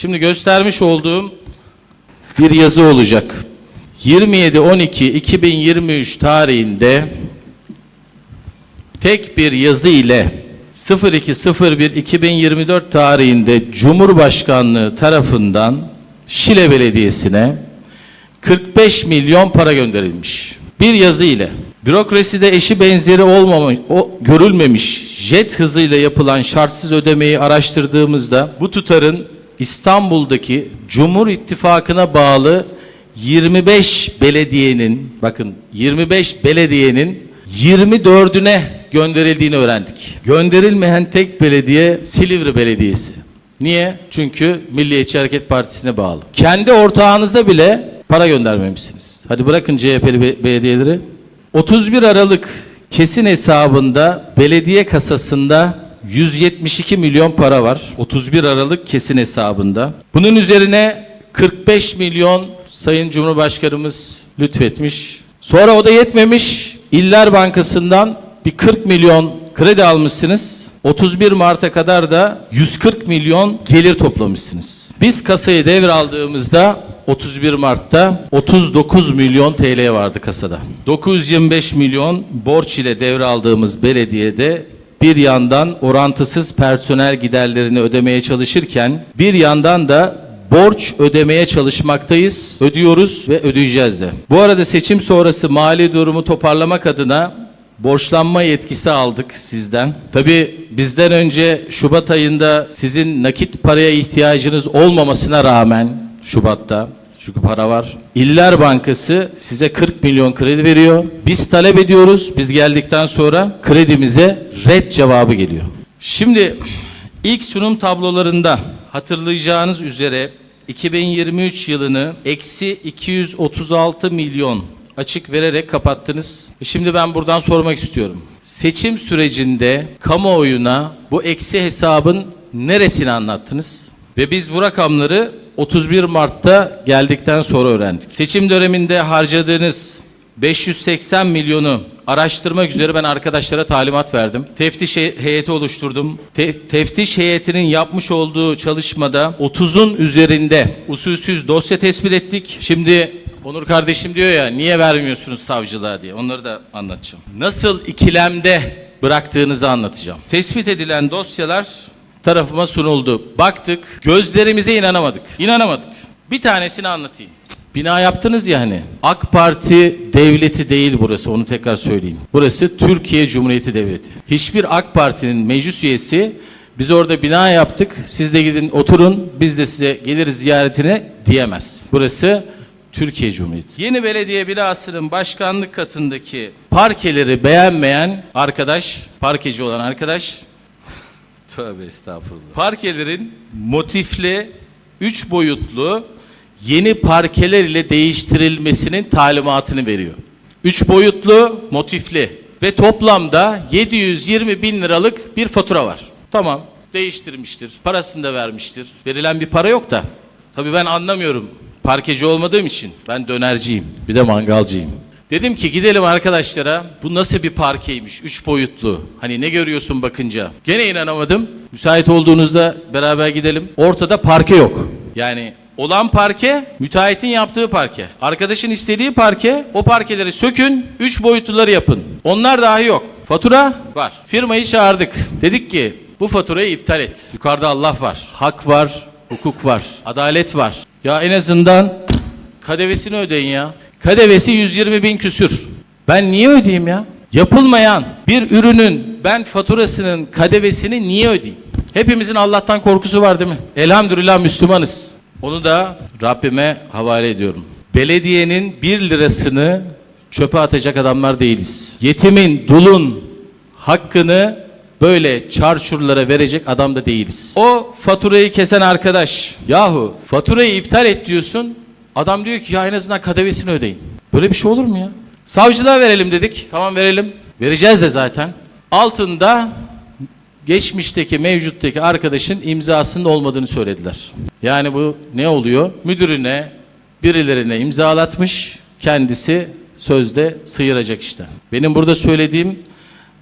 Şimdi göstermiş olduğum bir yazı olacak. 27-12-2023 tarihinde tek bir yazı ile 02.01.2024 tarihinde Cumhurbaşkanlığı tarafından Şile Belediyesi'ne 45 milyon para gönderilmiş. Bir yazı ile bürokraside eşi benzeri olmamış, o görülmemiş jet hızıyla yapılan şartsız ödemeyi araştırdığımızda bu tutarın İstanbul'daki Cumhur İttifakı'na bağlı 25 belediyenin bakın 25 belediyenin 24'üne gönderildiğini öğrendik. Gönderilmeyen tek belediye Silivri Belediyesi. Niye? Çünkü Milliyetçi Hareket Partisi'ne bağlı. Kendi ortağınıza bile para göndermemişsiniz. Hadi bırakın CHP'li be- belediyeleri. 31 Aralık kesin hesabında belediye kasasında 172 milyon para var. 31 Aralık kesin hesabında. Bunun üzerine 45 milyon Sayın Cumhurbaşkanımız lütfetmiş. Sonra o da yetmemiş. İller Bankası'ndan bir 40 milyon kredi almışsınız. 31 Mart'a kadar da 140 milyon gelir toplamışsınız. Biz kasayı devraldığımızda 31 Mart'ta 39 milyon TL vardı kasada. 925 milyon borç ile devraldığımız belediyede bir yandan orantısız personel giderlerini ödemeye çalışırken bir yandan da borç ödemeye çalışmaktayız. Ödüyoruz ve ödeyeceğiz de. Bu arada seçim sonrası mali durumu toparlamak adına borçlanma yetkisi aldık sizden. Tabii bizden önce Şubat ayında sizin nakit paraya ihtiyacınız olmamasına rağmen Şubat'ta çünkü para var. İller Bankası size 40 milyon kredi veriyor. Biz talep ediyoruz. Biz geldikten sonra kredimize red cevabı geliyor. Şimdi ilk sunum tablolarında hatırlayacağınız üzere 2023 yılını eksi 236 milyon açık vererek kapattınız. Şimdi ben buradan sormak istiyorum. Seçim sürecinde kamuoyuna bu eksi hesabın neresini anlattınız? Ve biz bu rakamları 31 Mart'ta geldikten sonra öğrendik. Seçim döneminde harcadığınız 580 milyonu araştırmak üzere ben arkadaşlara talimat verdim. Teftiş he- heyeti oluşturdum. Te- teftiş heyetinin yapmış olduğu çalışmada 30'un üzerinde usulsüz dosya tespit ettik. Şimdi Onur kardeşim diyor ya niye vermiyorsunuz savcılığa diye. Onları da anlatacağım. Nasıl ikilemde bıraktığınızı anlatacağım. Tespit edilen dosyalar tarafıma sunuldu. Baktık, gözlerimize inanamadık. İnanamadık. Bir tanesini anlatayım. Bina yaptınız ya hani. AK Parti devleti değil burası onu tekrar söyleyeyim. Burası Türkiye Cumhuriyeti Devleti. Hiçbir AK Parti'nin meclis üyesi biz orada bina yaptık. Siz de gidin oturun biz de size geliriz ziyaretine diyemez. Burası Türkiye Cumhuriyeti. Yeni belediye binasının başkanlık katındaki parkeleri beğenmeyen arkadaş, parkeci olan arkadaş Tövbe estağfurullah. Parkelerin motifli, üç boyutlu yeni parkeler ile değiştirilmesinin talimatını veriyor. Üç boyutlu, motifli ve toplamda 720 bin liralık bir fatura var. Tamam, değiştirmiştir, parasını da vermiştir. Verilen bir para yok da. Tabii ben anlamıyorum parkeci olmadığım için. Ben dönerciyim, bir de mangalcıyım. Dedim ki gidelim arkadaşlara. Bu nasıl bir parkeymiş üç boyutlu. Hani ne görüyorsun bakınca? Gene inanamadım. Müsait olduğunuzda beraber gidelim. Ortada parke yok. Yani olan parke müteahhitin yaptığı parke. Arkadaşın istediği parke o parkeleri sökün üç boyutluları yapın. Onlar dahi yok. Fatura var. Firmayı çağırdık. Dedik ki bu faturayı iptal et. Yukarıda Allah var. Hak var hukuk var adalet var. Ya en azından Kadevesini ödeyin ya. Kadevesi 120 bin küsür. Ben niye ödeyeyim ya? Yapılmayan bir ürünün ben faturasının kadevesini niye ödeyeyim? Hepimizin Allah'tan korkusu var değil mi? Elhamdülillah Müslümanız. Onu da Rabbime havale ediyorum. Belediyenin bir lirasını çöpe atacak adamlar değiliz. Yetimin, dulun hakkını böyle çarçurlara verecek adam da değiliz. O faturayı kesen arkadaş, yahu faturayı iptal et diyorsun, adam diyor ki ya en azından kadevesini ödeyin. Böyle bir şey olur mu ya? Savcılığa verelim dedik, tamam verelim. Vereceğiz de zaten. Altında geçmişteki, mevcuttaki arkadaşın imzasının olmadığını söylediler. Yani bu ne oluyor? Müdürüne, birilerine imzalatmış, kendisi sözde sıyıracak işte. Benim burada söylediğim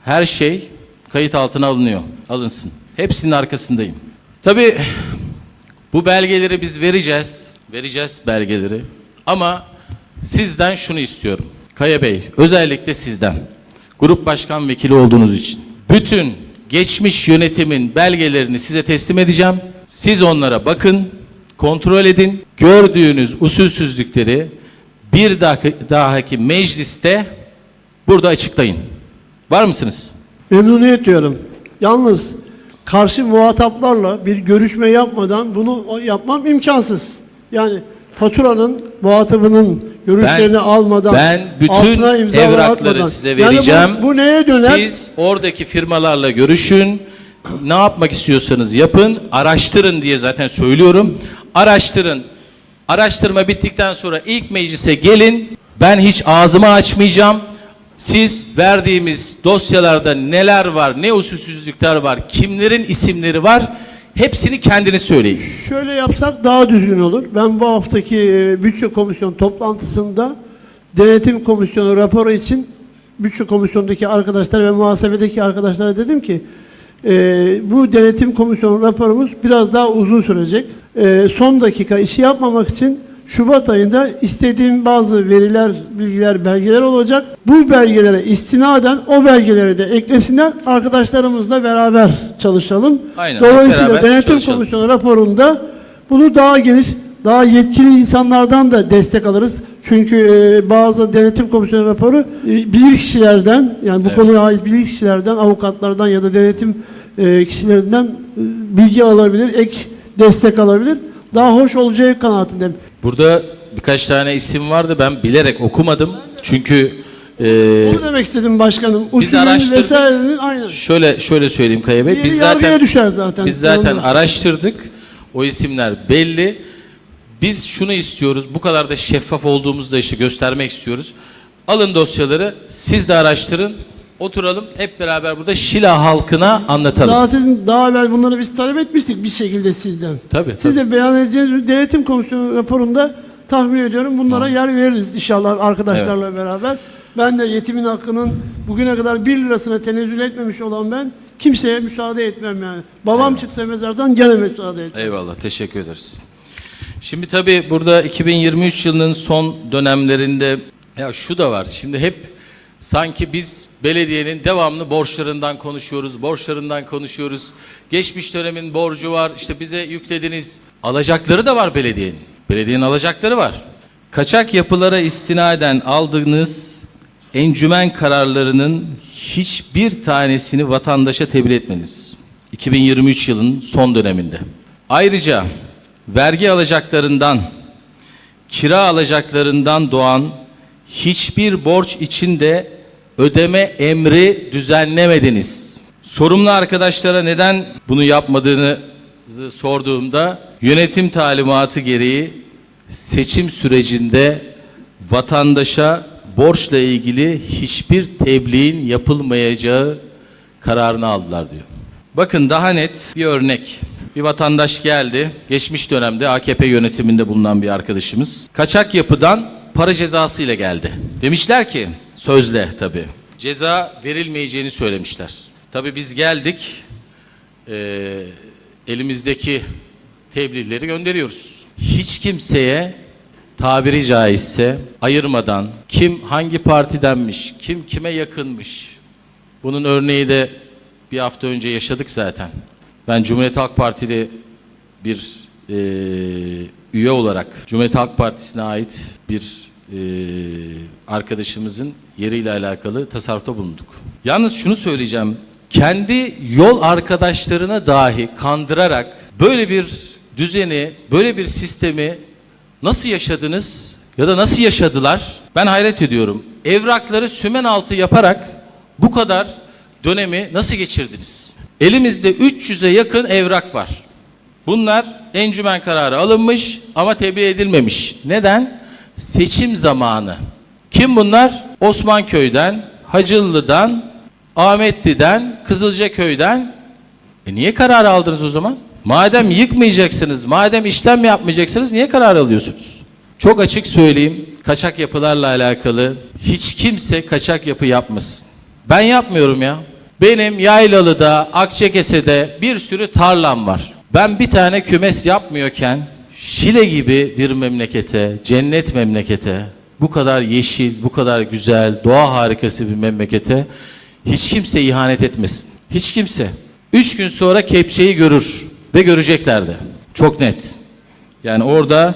her şey kayıt altına alınıyor. Alınsın. Hepsinin arkasındayım. Tabii Bu belgeleri biz vereceğiz. Vereceğiz belgeleri. Ama sizden şunu istiyorum. Kaya Bey, özellikle sizden. Grup başkan vekili olduğunuz için. Bütün geçmiş yönetimin belgelerini size teslim edeceğim. Siz onlara bakın, kontrol edin. Gördüğünüz usulsüzlükleri bir dahaki, mecliste burada açıklayın. Var mısınız? Memnuniyet diyorum. Yalnız karşı muhataplarla bir görüşme yapmadan bunu yapmam imkansız. Yani faturanın muhatabının görüşlerini Ben- almadan Ben bütün evrakları atmadan. size Yani bu- vereceğim. bu, neye döner? Siz oradaki firmalarla görüşün. Ne yapmak istiyorsanız yapın. Araştırın diye zaten söylüyorum. Araştırın. Araştırma bittikten sonra ilk meclise gelin. Ben hiç ağzımı açmayacağım. Siz verdiğimiz dosyalarda neler var, ne usulsüzlükler var, kimlerin isimleri var, hepsini kendiniz söyleyin. Şöyle yapsak daha düzgün olur. Ben bu haftaki e, bütçe komisyon toplantısında denetim komisyonu raporu için bütçe komisyonundaki arkadaşlar ve muhasebedeki arkadaşlara dedim ki e, bu denetim komisyonu raporumuz biraz daha uzun sürecek. E, son dakika işi yapmamak için Şubat ayında istediğim bazı veriler, bilgiler, belgeler olacak. Bu belgelere istinaden o belgeleri de eklesinler. Arkadaşlarımızla beraber çalışalım. Aynen, Dolayısıyla denetim çalışalım. komisyonu raporunda bunu daha geniş, daha yetkili insanlardan da destek alırız. Çünkü e, bazı denetim komisyonu raporu e, bilir kişilerden yani bu Evet. konuya ait bilir kişilerden, avukatlardan ya da denetim e, kişilerinden e, bilgi alabilir, ek destek alabilir. Daha hoş olacağı kanaatindeyim. Burada birkaç tane isim vardı ben bilerek okumadım. Çünkü e, Onu demek istedim başkanım. Usulün araştırdık. vesairenin şöyle şöyle söyleyeyim Kaya Bey. Biz zaten düşer zaten. biz zaten Ondan. araştırdık. O isimler belli. Biz şunu istiyoruz. Bu kadar da şeffaf olduğumuzu da işte göstermek istiyoruz. Alın dosyaları, siz de araştırın. Oturalım hep beraber burada Şila halkına anlatalım. Zaten daha evvel bunları biz talep etmiştik bir şekilde sizden. Tabii, Siz de beyan edeceğiniz denetim komisyonu raporunda tahmin ediyorum bunlara yer veririz inşallah arkadaşlarla beraber. Ben de yetimin hakkının bugüne kadar 1 lirasına tenezzül etmemiş olan ben kimseye müsaade etmem yani. Babam çıksa mezardan gene müsaade etmem. Eyvallah, teşekkür ederiz. Şimdi tabii burada 2023 yılının son dönemlerinde ya şu da var. Şimdi hep sanki biz belediyenin devamlı borçlarından konuşuyoruz, borçlarından konuşuyoruz. Geçmiş dönemin borcu var, işte bize yüklediniz. Alacakları da var belediyenin. Belediyenin alacakları var. Kaçak yapılara istinaden aldığınız encümen kararlarının hiçbir tanesini vatandaşa tebliğ etmeniz. 2023 yılının son döneminde. Ayrıca vergi alacaklarından, kira alacaklarından doğan hiçbir borç içinde ödeme emri düzenlemediniz. Sorumlu arkadaşlara neden bunu yapmadığınızı sorduğumda yönetim talimatı gereği seçim sürecinde vatandaşa borçla ilgili hiçbir tebliğin yapılmayacağı kararını aldılar diyor. Bakın daha net bir örnek. Bir vatandaş geldi. Geçmiş dönemde AKP yönetiminde bulunan bir arkadaşımız. Kaçak yapıdan para cezası ile geldi. Demişler ki sözle tabii. Ceza verilmeyeceğini söylemişler. Tabii biz geldik. eee, elimizdeki tebliğleri gönderiyoruz. Hiç kimseye tabiri caizse ayırmadan kim hangi partidenmiş, kim kime yakınmış. Bunun örneği de bir hafta önce yaşadık zaten. Ben Cumhuriyet Halk Partili bir eee, üye olarak Cumhuriyet Halk Partisi'ne ait bir eee, arkadaşımızın yeriyle alakalı tasarrufta bulunduk. Yalnız şunu söyleyeceğim. Kendi yol arkadaşlarına dahi kandırarak böyle bir düzeni, böyle bir sistemi nasıl yaşadınız ya da nasıl yaşadılar? Ben hayret ediyorum. Evrakları sümen altı yaparak bu kadar dönemi nasıl geçirdiniz? Elimizde 300'e yakın evrak var. Bunlar encümen kararı alınmış ama tebliğ edilmemiş. Neden? Seçim zamanı. Kim bunlar? Osmanköy'den, Hacıllı'dan, Ahmetli'den, Kızılcaköy'den. E niye karar aldınız o zaman? Madem yıkmayacaksınız, madem işlem yapmayacaksınız niye karar alıyorsunuz? Çok açık söyleyeyim, kaçak yapılarla alakalı hiç kimse kaçak yapı yapmasın. Ben yapmıyorum ya. Benim Yaylalı'da, Akçakese'de bir sürü tarlam var. Ben bir tane kümes yapmıyorken Şile gibi bir memlekete, cennet memlekete, bu kadar yeşil, bu kadar güzel, doğa harikası bir memlekete hiç kimse ihanet etmesin. Hiç kimse. Üç gün sonra kepçeyi görür ve görecekler de. Çok net. Yani orada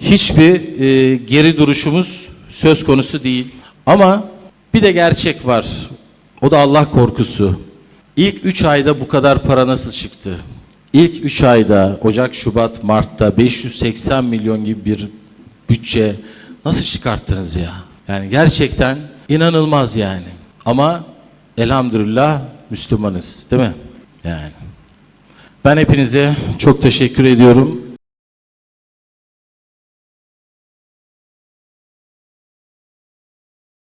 hiçbir e, geri duruşumuz söz konusu değil. Ama bir de gerçek var. O da Allah korkusu. İlk 3 ayda bu kadar para nasıl çıktı? İlk 3 ayda Ocak, Şubat, Mart'ta 580 milyon gibi bir bütçe nasıl çıkarttınız ya? Yani gerçekten inanılmaz yani. Ama elhamdülillah Müslümanız değil mi? Yani. Ben hepinize çok teşekkür ediyorum.